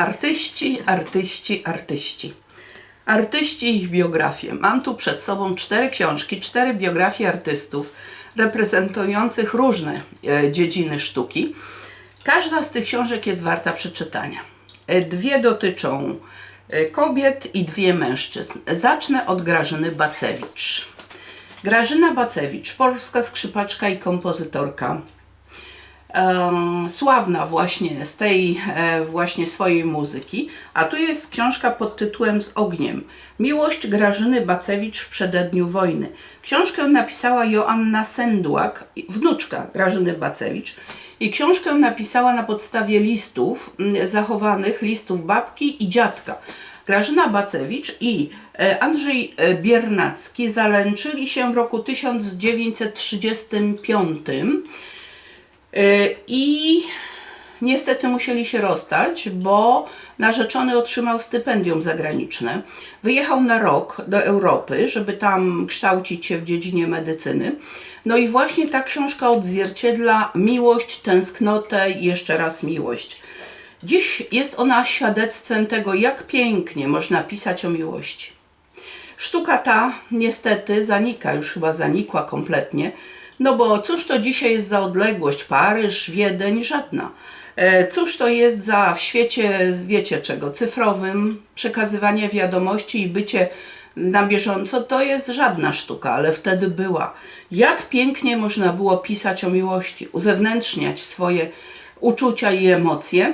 Artyści, artyści, artyści. Artyści i ich biografie. Mam tu przed sobą cztery książki, cztery biografie artystów reprezentujących różne e, dziedziny sztuki. Każda z tych książek jest warta przeczytania. E, Dwie dotyczą e, kobiet i dwie mężczyzn. Zacznę od Grażyny Bacewicz. Grażyna Bacewicz, polska skrzypaczka i kompozytorka, em, sławna właśnie z tej e, właśnie swojej muzyki. A tu jest książka pod tytułem Z ogniem. Miłość Grażyny Bacewicz w przededniu wojny. Książkę napisała Joanna Sendłak, wnuczka Grażyny Bacewicz. I książkę napisała na podstawie listów zachowanych, listów babki i dziadka. Grażyna Bacewicz i e, Andrzej e, Biernacki zalęczyli się w roku 1935 E, I niestety musieli się rozstać, bo narzeczony otrzymał stypendium zagraniczne. Wyjechał na rok do Europy, żeby tam kształcić się w dziedzinie medycyny. No i właśnie ta książka odzwierciedla miłość, tęsknotę i jeszcze raz miłość. Dziś jest ona świadectwem tego, jak pięknie można pisać o miłości. Sztuka ta niestety zanika, już chyba zanikła kompletnie, no bo cóż to dzisiaj jest za odległość? Paryż, Wiedeń, żadna. E, Cóż to jest za w świecie, wiecie czego, cyfrowym, przekazywanie wiadomości i bycie na bieżąco, to jest żadna sztuka, ale wtedy była. Jak pięknie można było pisać o miłości, uzewnętrzniać swoje uczucia i emocje.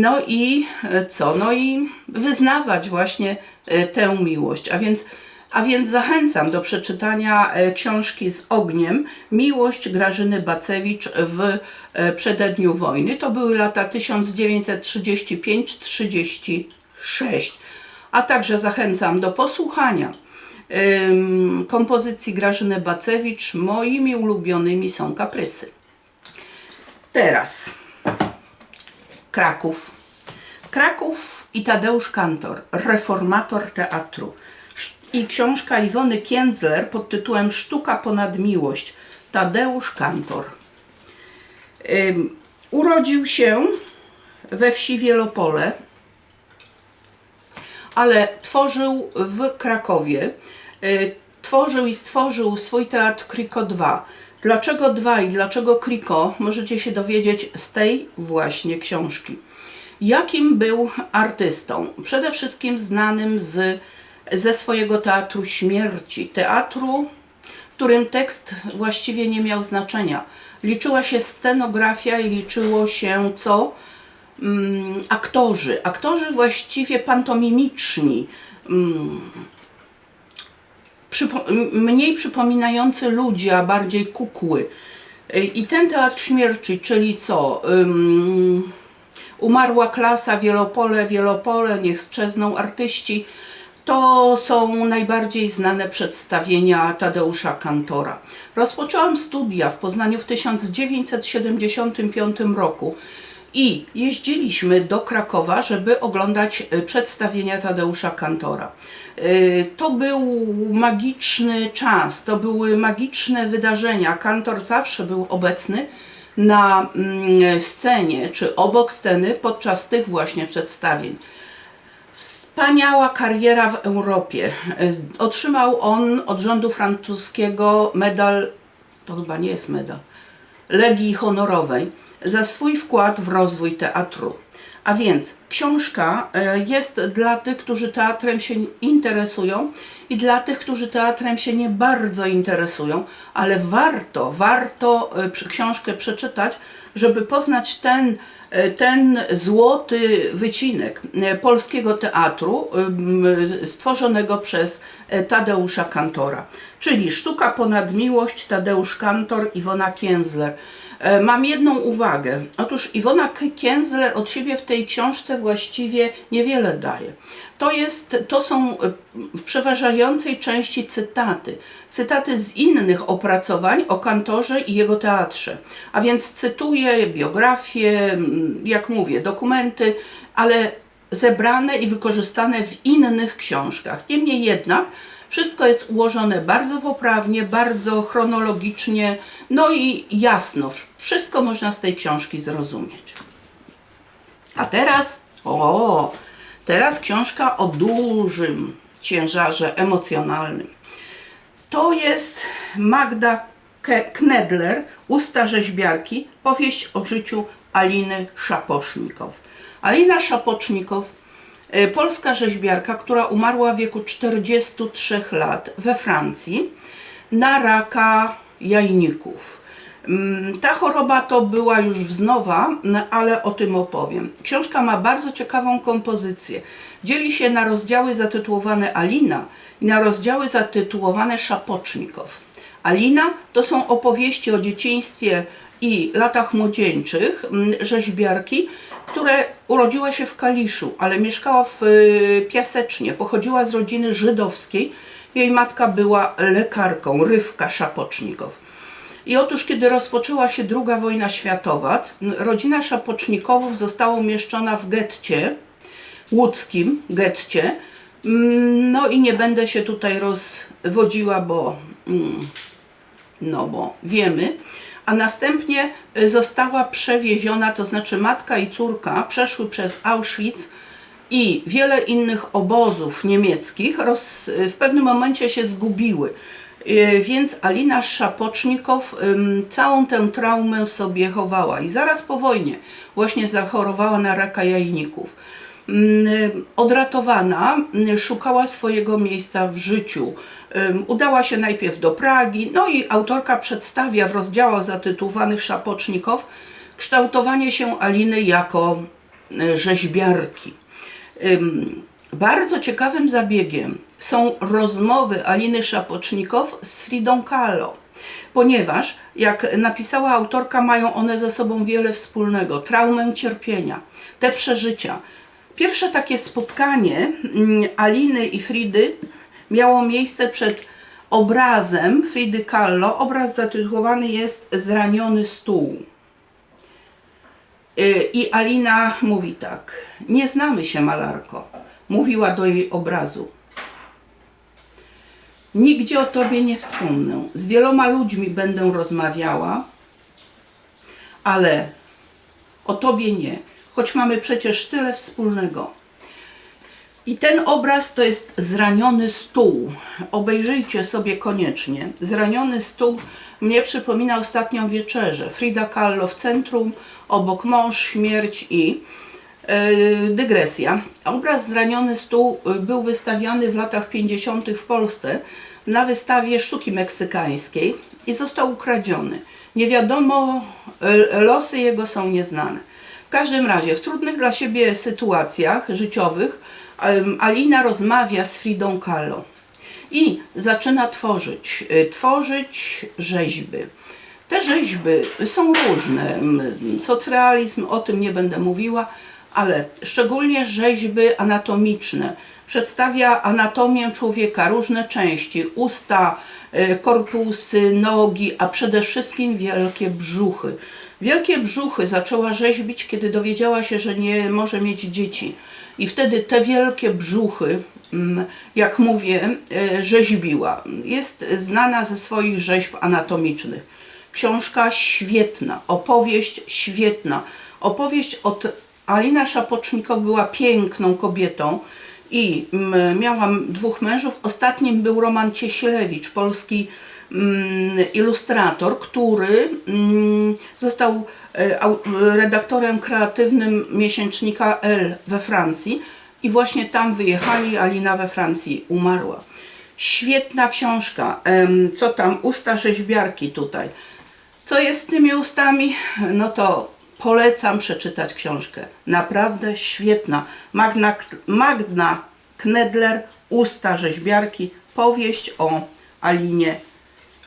No i e, co? No i wyznawać właśnie e, tę miłość. A więc, a więc zachęcam do przeczytania e, książki z ogniem Miłość Grażyny Bacewicz w e, przededniu wojny. To były lata 1935-36. A także zachęcam do posłuchania kompozycji Grażyny Bacewicz. Moimi ulubionymi są kaprysy. Teraz Kraków. Kraków i Tadeusz Kantor, reformator teatru. I książka Iwony Kienzler pod tytułem Sztuka ponad miłość. Tadeusz Kantor. Ym, urodził się we wsi Wielopole, ale tworzył w Krakowie. Y, Tworzył i stworzył swój teatr Kriko 2. Dlaczego 2 i dlaczego Kriko możecie się dowiedzieć z tej właśnie książki. Jakim był artystą? Przede wszystkim znanym z, ze swojego teatru śmierci. Teatru, w którym tekst właściwie nie miał znaczenia. Liczyła się scenografia i liczyło się co? Mm, aktorzy. Aktorzy właściwie pantomimiczni. Mm, przypo- mniej przypominający ludzi, a bardziej kukły. I ten teatr śmierci, czyli co? Ym, umarła klasa, wielopole, wielopole, niech strzezną artyści. To są najbardziej znane przedstawienia Tadeusza Kantora. Rozpoczęłam studia w Poznaniu w 1975 roku i jeździliśmy do Krakowa, żeby oglądać y, przedstawienia Tadeusza Kantora. Y, To był magiczny czas, to były magiczne wydarzenia. Kantor zawsze był obecny na mm, scenie czy obok sceny podczas tych właśnie przedstawień. Wspaniała kariera w Europie. Y, Otrzymał on od rządu francuskiego medal, to chyba nie jest medal, Legii Honorowej za swój wkład w rozwój teatru. A więc książka e, jest dla tych, którzy teatrem się interesują i dla tych, którzy teatrem się nie bardzo interesują, ale warto, warto e, książkę przeczytać, żeby poznać ten, e, ten złoty wycinek e, polskiego teatru ym, stworzonego przez e, Tadeusza Kantora. Czyli Sztuka ponad miłość, Tadeusz Kantor, Iwona Kienzler. E, Mam jedną uwagę. Otóż Iwona Kienzler od siebie w tej książce właściwie niewiele daje. To, jest, to są e, w przeważającej części cytaty. Cytaty z innych opracowań o kantorze i jego teatrze. A więc cytuję biografię, m, jak mówię, dokumenty, ale zebrane i wykorzystane w innych książkach. Niemniej jednak wszystko jest ułożone bardzo poprawnie, bardzo chronologicznie, no i jasno. Wszystko można z tej książki zrozumieć. A teraz O, teraz książka o dużym ciężarze emocjonalnym. To jest Magda Knedler, Usta rzeźbiarki, powieść o życiu Aliny Szapocznikow. Alina Szapocznikow, polska rzeźbiarka, która umarła w wieku 43 lat we Francji na raka jajników. Mm, Ta choroba to była już wznowa, ale o tym opowiem. Książka ma bardzo ciekawą kompozycję. Dzieli się na rozdziały zatytułowane Alina i na rozdziały zatytułowane Szapocznikow. Alina to są opowieści o dzieciństwie i latach młodzieńczych mm, rzeźbiarki, które urodziła się w Kaliszu, ale mieszkała w y, Piasecznie. Pochodziła z rodziny żydowskiej. Jej matka była lekarką, Rywka Szapocznikow. I otóż, kiedy rozpoczęła się II wojna światowa, rodzina Szapocznikowych została umieszczona w getcie, łódzkim getcie. Mm, No i nie będę się tutaj rozwodziła, bo, mm, no bo wiemy. A następnie y, została przewieziona, to znaczy matka i córka przeszły przez Auschwitz i wiele innych obozów niemieckich roz, w pewnym momencie się zgubiły. Y, Więc Alina Szapocznikow całą tę traumę w sobie chowała i zaraz po wojnie właśnie zachorowała na raka jajników. Ym, Odratowana, y, szukała swojego miejsca w życiu. Udała się najpierw do Pragi, no i autorka przedstawia w rozdziałach zatytułowanych Szapocznikow kształtowanie się Aliny jako y, rzeźbiarki. Bardzo ciekawym zabiegiem są rozmowy Aliny Szapocznikow z Fridą Kahlo, ponieważ, jak napisała autorka, mają one ze sobą wiele wspólnego. Traumę cierpienia, te przeżycia. Pierwsze takie spotkanie mm, Aliny i Fridy miało miejsce przed obrazem Fridy Kahlo. Obraz zatytułowany jest Zraniony stół. Y, I Alina mówi tak: Nie znamy się, malarko. Mówiła do jej obrazu. Nigdzie o tobie nie wspomnę. Z wieloma ludźmi będę rozmawiała, ale o tobie nie, choć mamy przecież tyle wspólnego. I ten obraz to jest zraniony stół. Obejrzyjcie sobie koniecznie. Zraniony stół mnie przypomina ostatnią wieczerzę. Frida Kahlo w centrum, obok mąż, śmierć i yy, dygresja. Obraz Zraniony stół y, był wystawiany w latach 50. w Polsce na wystawie sztuki meksykańskiej i został ukradziony. Nie wiadomo, y, losy jego są nieznane. W każdym razie, w trudnych dla siebie sytuacjach życiowych Alina rozmawia z Fridą Kahlo i zaczyna tworzyć, y, tworzyć rzeźby. Te rzeźby są różne. Socrealizm, o tym nie będę mówiła, ale szczególnie rzeźby anatomiczne. Przedstawia anatomię człowieka, różne części, usta, y, korpusy, nogi, a przede wszystkim wielkie brzuchy. Wielkie brzuchy zaczęła rzeźbić, kiedy dowiedziała się, że nie może mieć dzieci. I wtedy te wielkie brzuchy, mm, jak mówię, y, rzeźbiła. Jest znana ze swoich rzeźb anatomicznych. Książka świetna, opowieść świetna. Opowieść od Alina Szapocznikow była piękną kobietą i mm, miałam dwóch mężów. Ostatnim był Roman Cieślewicz, polski ilustrator, który mm, został e, redaktorem kreatywnym miesięcznika L we Francji i właśnie tam wyjechali, Alina we Francji umarła. Świetna książka. Co tam? Usta rzeźbiarki tutaj. Co jest z tymi ustami? No to polecam przeczytać książkę. Naprawdę świetna. Magna, Magna Knedler, Usta rzeźbiarki, powieść o Alinie,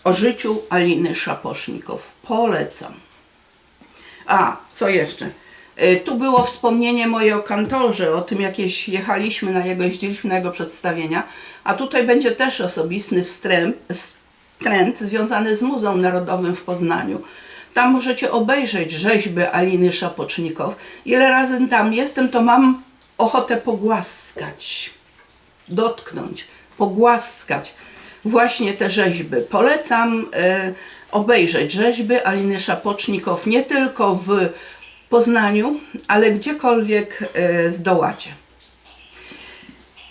o życiu Aliny Szapocznikow. Polecam. A, co jeszcze? Y, Tu było wspomnienie moje o kantorze, o tym jakieś jechaliśmy na jego, jeździliśmy na jego przedstawienia, a tutaj będzie też osobisty wstręt, wstręt związany z Muzeum Narodowym w Poznaniu. Tam możecie obejrzeć rzeźby Aliny Szapocznikow. Ile razy tam jestem, to mam ochotę pogłaskać, dotknąć, pogłaskać właśnie te rzeźby. Polecam e, obejrzeć rzeźby Aliny Szapocznikow nie tylko w Poznaniu, ale gdziekolwiek e, zdołacie.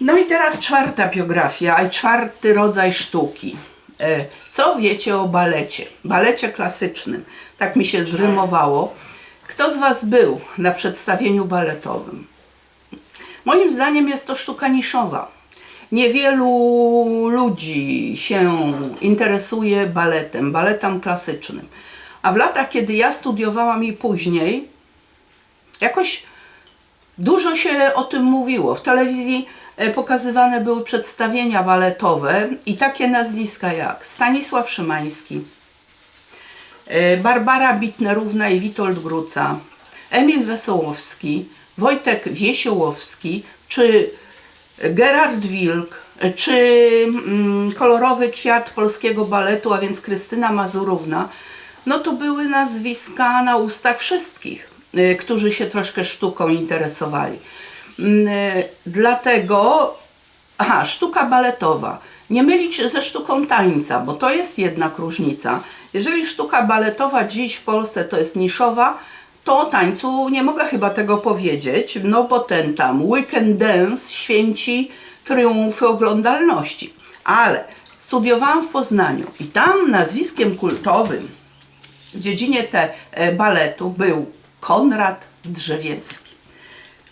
No i teraz czwarta biografia, i czwarty rodzaj sztuki. E, Co wiecie o balecie? Balecie klasycznym. Tak mi się zrymowało. Kto z Was był na przedstawieniu baletowym? Moim zdaniem jest to sztuka niszowa. Niewielu ludzi się interesuje baletem, baletem klasycznym. A w latach, kiedy ja studiowałam i później, jakoś Dużo się o tym mówiło. W telewizji e, pokazywane były przedstawienia baletowe i takie nazwiska jak Stanisław Szymański, e, Barbara Bitnerówna i Witold Gruca, Emil Wesołowski, Wojtek Wiesiołowski czy Gerard Wilk, czy mm, kolorowy kwiat polskiego baletu, a więc Krystyna Mazurówna, no to były nazwiska na ustach wszystkich, y, którzy się troszkę sztuką interesowali. Mm, y, Dlatego, aha, sztuka baletowa. Nie mylić ze sztuką tańca, bo to jest jednak różnica. Jeżeli sztuka baletowa dziś w Polsce to jest niszowa, to o tańcu nie mogę chyba tego powiedzieć, no bo ten tam weekend dance święci triumfy oglądalności. Ale studiowałam w Poznaniu i tam nazwiskiem kultowym w dziedzinie te e, baletu był Konrad Drzewiecki.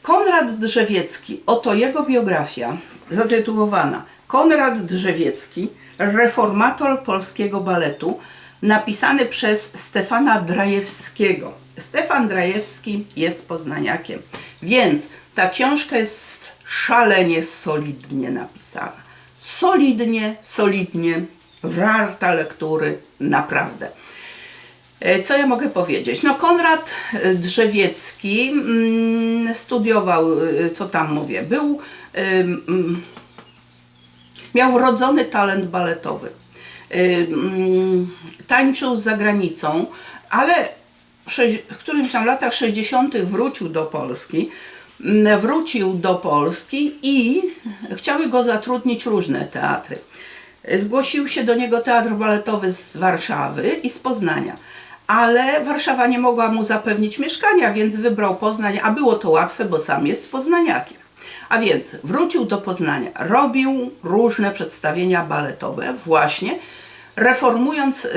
Konrad Drzewiecki, oto jego biografia zatytułowana Konrad Drzewiecki, reformator polskiego baletu, napisany przez Stefana Drajewskiego. Stefan Drajewski jest poznaniakiem, więc ta książka jest szalenie solidnie napisana. Solidnie, solidnie, warta lektury, naprawdę. E, Co ja mogę powiedzieć? No Konrad e, Drzewiecki mm, studiował, e, co tam mówię, był, ym, miał wrodzony talent baletowy. Tańczył za granicą, ale w którymś tam latach 60. wrócił do Polski. Wrócił do Polski i chciały go zatrudnić różne teatry. Zgłosił się do niego teatr baletowy z Warszawy i z Poznania. Ale Warszawa nie mogła mu zapewnić mieszkania, więc wybrał Poznań, a było to łatwe, bo sam jest poznaniakiem. A więc wrócił do Poznania, robił różne przedstawienia baletowe, właśnie reformując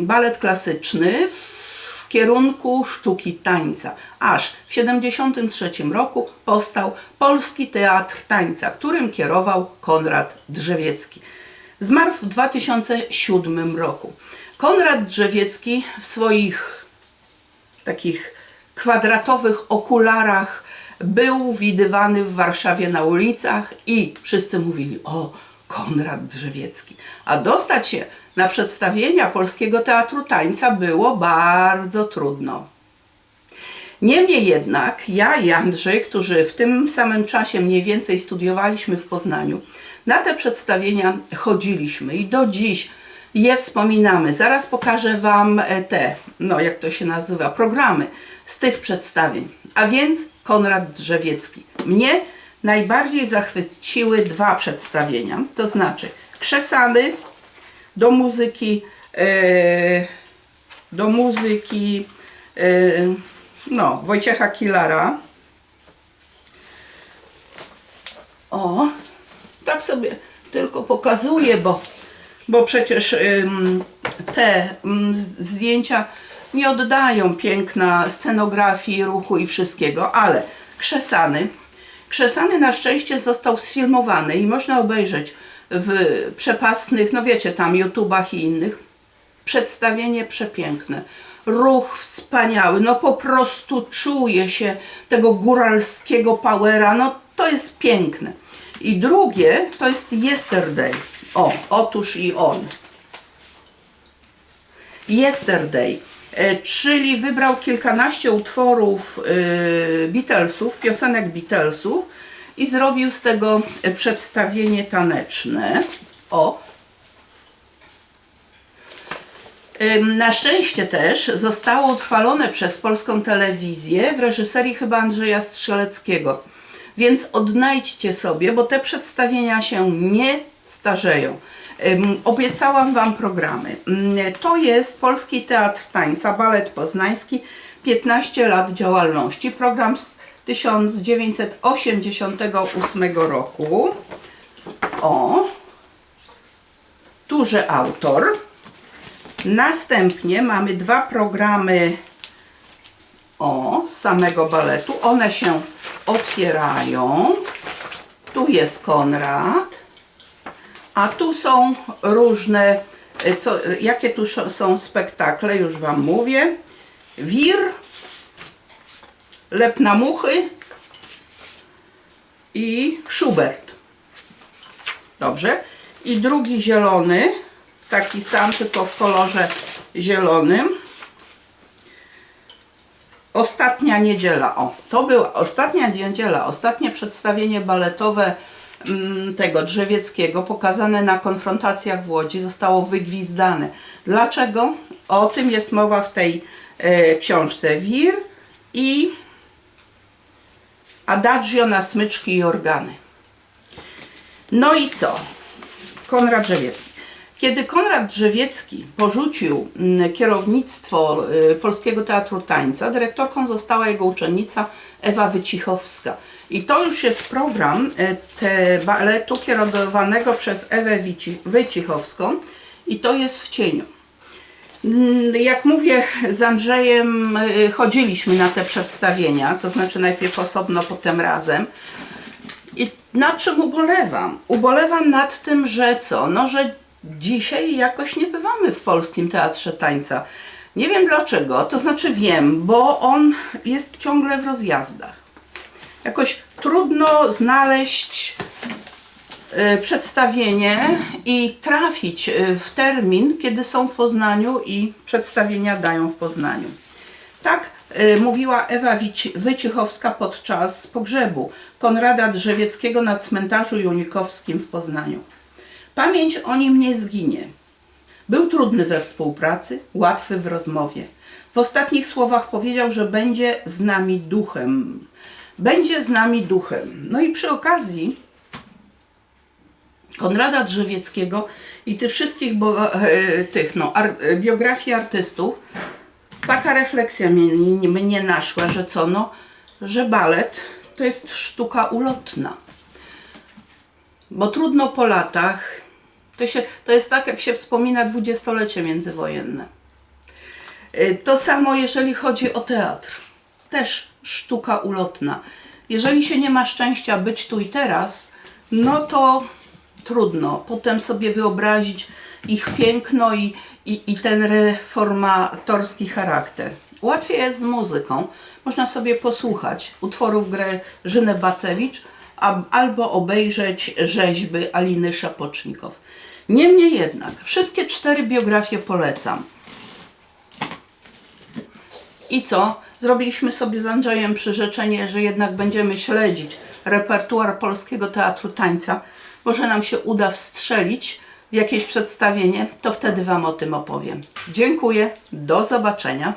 balet klasyczny w kierunku sztuki tańca. Aż w 1973 roku powstał Polski Teatr Tańca, którym kierował Konrad Drzewiecki. Zmarł w 2007 roku. Konrad Drzewiecki w swoich takich kwadratowych okularach był widywany w Warszawie na ulicach i wszyscy mówili: O, Konrad Drzewiecki. A dostać się na przedstawienia Polskiego Teatru Tańca było bardzo trudno. Niemniej jednak ja i Andrzej, którzy w tym samym czasie mniej więcej studiowaliśmy w Poznaniu, na te przedstawienia chodziliśmy i do dziś je wspominamy. Zaraz pokażę Wam e, te, no jak to się nazywa, programy z tych przedstawień. A więc Konrad Drzewiecki. Mnie najbardziej zachwyciły dwa przedstawienia, to znaczy Krzesany do muzyki, e, do muzyki e, no, Wojciecha Kilara. O, tak sobie tylko pokazuję, bo, bo przecież te zdjęcia nie oddają piękna scenografii, ruchu i wszystkiego, ale Krzesany, Krzesany na szczęście został sfilmowany i można obejrzeć w przepastnych, no wiecie, tam YouTubach i innych, przedstawienie przepiękne. Ruch wspaniały, no po prostu czuje się tego góralskiego powera, no to jest piękne. I drugie to jest Yesterday. O, otóż i on. Yesterday, e, czyli wybrał kilkanaście utworów e, Beatlesów, piosenek Beatlesów i zrobił z tego przedstawienie taneczne. O, Na szczęście też zostało utrwalone przez polską telewizję w reżyserii chyba Andrzeja Strzeleckiego. Więc odnajdźcie sobie, bo te przedstawienia się nie starzeją. Obiecałam Wam programy. To jest Polski Teatr Tańca, balet poznański, 15 lat działalności. Program z 1988 roku. O, tuże autor. Następnie mamy dwa programy o, z samego baletu. One się otwierają. Tu jest Konrad. A tu są różne, co, jakie tu są spektakle, już Wam mówię. Wir, Lep na muchy i Schubert. Dobrze. I drugi zielony, taki sam, tylko w kolorze zielonym. Ostatnia niedziela. O, to była ostatnia niedziela, ostatnie przedstawienie baletowe mm, tego Drzewieckiego, pokazane na konfrontacjach w Łodzi, zostało wygwizdane. Dlaczego? O tym jest mowa w tej e, książce. Wir i Adagio na smyczki i organy. No i co? Konrad Drzewiecki. Kiedy Konrad Drzewiecki porzucił mm, kierownictwo y, Polskiego Teatru Tańca, dyrektorką została jego uczennica Ewa Wycichowska. I to już jest program y, te baletu kierowanego przez Ewę Wycichowską i to jest w cieniu. Mm, Jak mówię, z Andrzejem y, chodziliśmy na te przedstawienia, to znaczy najpierw osobno, potem razem. I nad czym ubolewam? Ubolewam nad tym, że co? No, że dzisiaj jakoś nie bywamy w Polskim Teatrze Tańca. Nie wiem dlaczego, to znaczy wiem, bo on jest ciągle w rozjazdach. Jakoś trudno znaleźć przedstawienie i trafić y, w termin, kiedy są w Poznaniu i przedstawienia dają w Poznaniu. Tak y, mówiła Ewa Wycichowska podczas pogrzebu Konrada Drzewieckiego na cmentarzu Junikowskim w Poznaniu. Pamięć o nim nie zginie. Był trudny we współpracy, łatwy w rozmowie. W ostatnich słowach powiedział, że będzie z nami duchem. Będzie z nami duchem. No i przy okazji Konrada Drzewieckiego i tych wszystkich bo, e, tych no, ar, e, biografii artystów, taka refleksja mnie, mnie naszła, że co no, że balet to jest sztuka ulotna. Bo trudno po latach, to, się, to jest tak, jak się wspomina dwudziestolecie międzywojenne. Y, To samo, jeżeli chodzi o teatr. Też sztuka ulotna. Jeżeli się nie ma szczęścia być tu i teraz, no to trudno potem sobie wyobrazić ich piękno i, i, i ten reformatorski charakter. Łatwiej jest z muzyką. Można sobie posłuchać utworów Grażyny Bacewicz albo obejrzeć rzeźby Aliny Szapocznikow. Niemniej jednak, wszystkie cztery biografie polecam. I co? Zrobiliśmy sobie z Andrzejem przyrzeczenie, że jednak będziemy śledzić repertuar Polskiego Teatru Tańca. Może nam się uda wstrzelić w jakieś przedstawienie, to wtedy Wam o tym opowiem. Dziękuję, do zobaczenia.